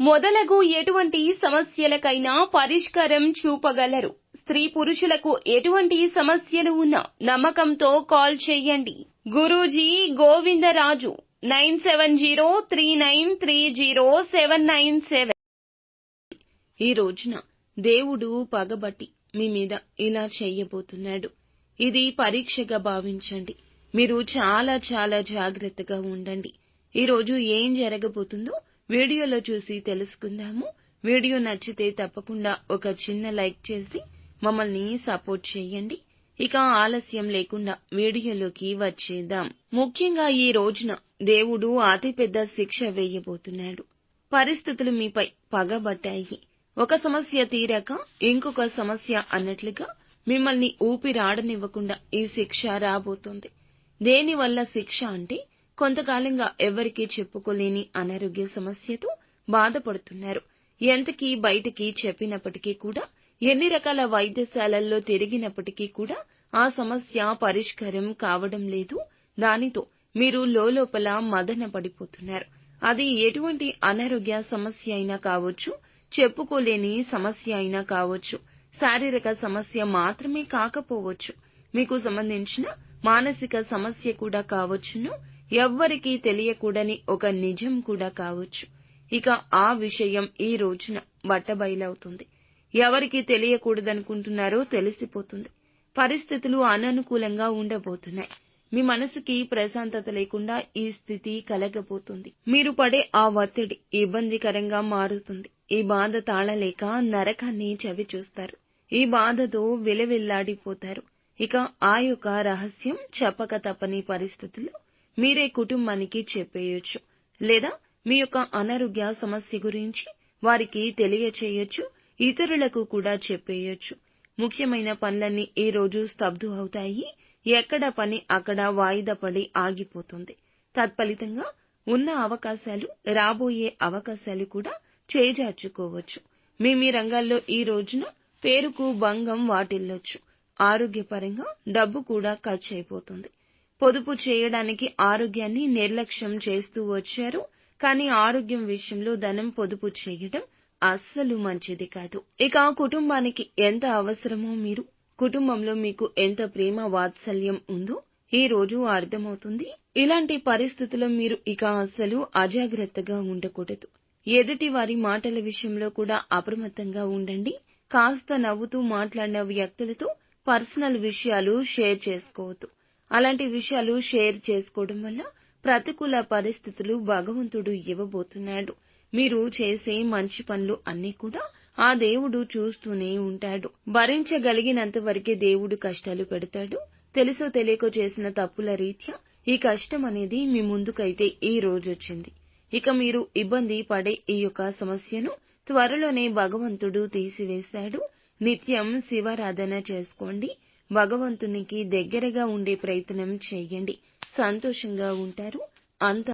మొదలగు ఎటువంటి సమస్యలకైనా పరిష్కారం చూపగలరు. స్త్రీ పురుషులకు ఎటువంటి సమస్యలు ఉన్నా నమ్మకంతో కాల్ చేయండి. Guruji Govindaraju nine seven zero three nine three zero seven nine seven. ఈ రోజున దేవుడు పగబట్టి మీ మీద ఇలా చేయబోతున్నాడు. ఇది పరీక్షగా భావించండి. మీరు చాలా చాలా జాగ్రత్తగా ఉండండి. ఈరోజు ఏం జరగబోతుందో వీడియోలో చూసి తెలుసుకుందాము. వీడియో నచ్చితే తప్పకుండా ఒక చిన్న లైక్ చేసి మమ్మల్ని సపోర్ట్ చేయండి. ఇక ఆలస్యం లేకుండా వీడియోలోకి వచ్చేద్దాం. ముఖ్యంగా ఈ రోజున దేవుడు అతిపెద్ద శిక్ష వేయబోతున్నాడు. పరిస్థితులు మీపై పగబట్టాయి. ఒక సమస్య తీరాక ఇంకొక సమస్య అన్నట్లుగా మిమ్మల్ని ఊపిరాడనివ్వకుండా ఈ శిక్ష రాబోతోంది. దేనివల్ల శిక్ష అంటే కొంతకాలంగా ఎవరికీ చెప్పుకోలేని అనారోగ్య సమస్యతో బాధపడుతున్నారు. ఎంతకీ బయటికి చెప్పినప్పటికీ కూడా ఎన్ని రకాల వైద్యశాలల్లో తిరిగినప్పటికీ కూడా ఆ సమస్య పరిష్కారం కావడం లేదు. దానితో మీరు లోపల మదన పడిపోతున్నారు. అది ఎటువంటి అనారోగ్య సమస్య అయినా కావచ్చు చెప్పుకోలేని సమస్య అయినా కావచ్చు శారీరక సమస్య మాత్రమే కాకపోవచ్చు. మీకు సంబంధించిన మానసిక సమస్య కూడా కావచ్చును. ఎవ్వరికీ తెలియకూడని ఒక నిజం కూడా కావచ్చు. ఇక ఆ విషయం ఈ రోజున బట్టబయలవుతుంది ఎవరికి తెలియకూడదనుకుంటున్నారో తెలిసిపోతుంది. పరిస్థితులు అననుకూలంగా ఉండబోతున్నాయి. మీ మనసుకి ప్రశాంతత లేకుండా ఈ స్థితి కలగబోతుంది. మీరు పడే ఆ ఒత్తిడి ఇబ్బందికరంగా మారుతుంది. ఈ బాధ తాళలేక నరకాన్ని చవి చూస్తారు ఈ బాధతో విలవిల్లాడిపోతారు. ఇక ఆ యొక్క రహస్యం చెప్పక తప్పని పరిస్థితులు మీరే కుటుంబానికి చెప్పేయొచ్చు. లేదా మీ యొక్క అనారోగ్య సమస్య గురించి వారికి తెలియచేయొచ్చు ఇతరులకు కూడా చెప్పేయొచ్చు. ముఖ్యమైన పనులన్నీ ఈ రోజు స్తబ్దు అవుతాయి ఎక్కడ పని అక్కడ వాయిదా పడి ఆగిపోతుంది. తత్ఫలితంగా ఉన్న అవకాశాలు రాబోయే అవకాశాలు కూడా చేజార్చుకోవచ్చు. మీ మీ రంగాల్లో ఈ రోజున పేరుకు భంగం వాటిల్లొచ్చు. ఆరోగ్యపరంగా డబ్బు కూడా ఖర్చు అయిపోతుంది పొదుపు చేయడానికి ఆరోగ్యాన్ని నిర్లక్ష్యం చేస్తూ వచ్చారు. కానీ ఆరోగ్యం విషయంలో ధనం పొదుపు చేయడం అస్సలు మంచిది కాదు. ఇక కుటుంబానికి ఎంత అవసరమో మీరు? కుటుంబంలో మీకు ఎంత ప్రేమ వాత్సల్యం ఉందో ఈ రోజు అర్థమవుతుంది. ఇలాంటి పరిస్థితుల్లో మీరు ఇక అస్సలు అజాగ్రత్తగా ఉండకూడదు. ఎదుటి వారి మాటల విషయంలో కూడా అప్రమత్తంగా ఉండండి. కాస్త నవ్వుతూ మాట్లాడిన వ్యక్తులతో పర్సనల్ విషయాలు షేర్ చేసుకోవద్దు. అలాంటి విషయాలు షేర్ చేసుకోవడం వల్ల ప్రతికూల పరిస్థితులు భగవంతుడు ఇవ్వబోతున్నాడు. మీరు చేసే మంచి పనులు అన్నీ కూడా ఆ దేవుడు చూస్తూనే ఉంటాడు. భరించగలిగినంత వరకే దేవుడు కష్టాలు పెడతాడు. తెలుసో తెలియకో చేసిన తప్పుల రీత్యా ఈ కష్టం అనేది మీ ముందుకైతే ఈ రోజు వచ్చింది. ఇక మీరు ఇబ్బంది పడే ఈ యొక్క సమస్యను త్వరలోనే భగవంతుడు తీసివేశాడు. నిత్యం శివారాధన చేసుకోండి. భగవంతునికి దగ్గరగా ఉండే ప్రయత్నం చేయండి. సంతోషంగా ఉంటారు. అంత